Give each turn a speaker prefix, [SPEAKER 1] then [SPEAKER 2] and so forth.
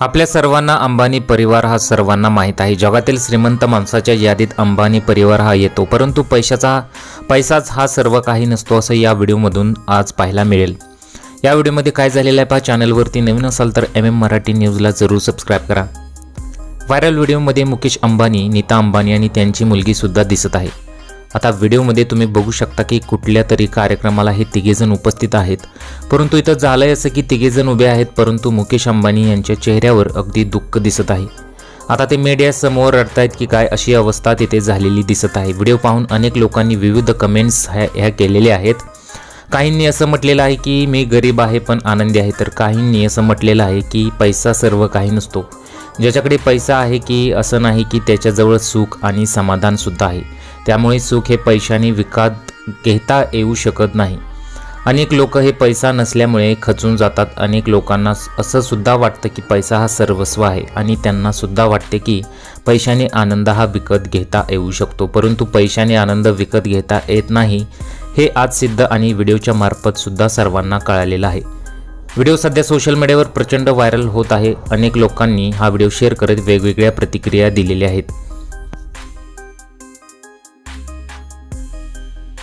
[SPEAKER 1] आपल्या सर्वांना अंबानी परिवार हा सर्वांना माहीत आहे. जगातील श्रीमंत माणसाच्या यादीत अंबानी परिवार हा येतो परंतु पैशाचा पैसाच हा सर्व काही नसतो असं या व्हिडिओमधून आज पाहायला मिळेल. या व्हिडिओमध्ये काय झालेलं आहे पहा चॅनलवरती नवीन असाल तर एम एम मराठी न्यूजला जरूर सबस्क्राईब करा. व्हायरल व्हिडिओमध्ये मुकेश अंबानी नीता अंबानी आणि त्यांची मुलगीसुद्धा दिसत आहे. आता व्हिडिओमध्ये तुम्ही बघू शकता की कुठल्या तरी कार्यक्रमाला हे तिघेजण उपस्थित आहेत. परंतु इथं झालंय असं की तिघेजण उभे आहेत परंतु मुकेश अंबानी यांच्या चेहऱ्यावर अगदी दुःख दिसत आहे. आता ते मीडियासमोर रडतायत की काय अशी अवस्था तिथे झालेली दिसत आहे. व्हिडिओ पाहून अनेक लोकांनी विविध कमेंट्स ह्या ह्या केलेल्या आहेत. काहींनी असं म्हटलेलं आहे की मी गरीब आहे पण आनंदी आहे. तर काहींनी असं म्हटलेलं आहे की पैसा सर्व काही नसतो. ज्याच्याकडे पैसा आहे की असं नाही की त्याच्याजवळ सुख आणि समाधानसुद्धा आहे. त्यामुळे सुख हे पैशाने विकत घेता येऊ शकत नाही. अनेक लोक हे पैसा नसल्यामुळे खचून जातात. अनेक लोकांना असं सुद्धा वाटतं की पैसा हा सर्वस्व आहे आणि त्यांना सुद्धा वाटते की पैशाने आनंद हा विकत घेता येऊ शकतो. परंतु पैशाने आनंद विकत घेता येत नाही हे आज सिद्ध आणि व्हिडिओच्या मार्फत सुद्धा सर्वांना कळालेलं आहे. व्हिडिओ सध्या सोशल मीडियावर प्रचंड व्हायरल होत आहे. अनेक लोकांनी हा व्हिडिओ शेअर करत वेगवेगळ्या प्रतिक्रिया दिलेल्या आहेत.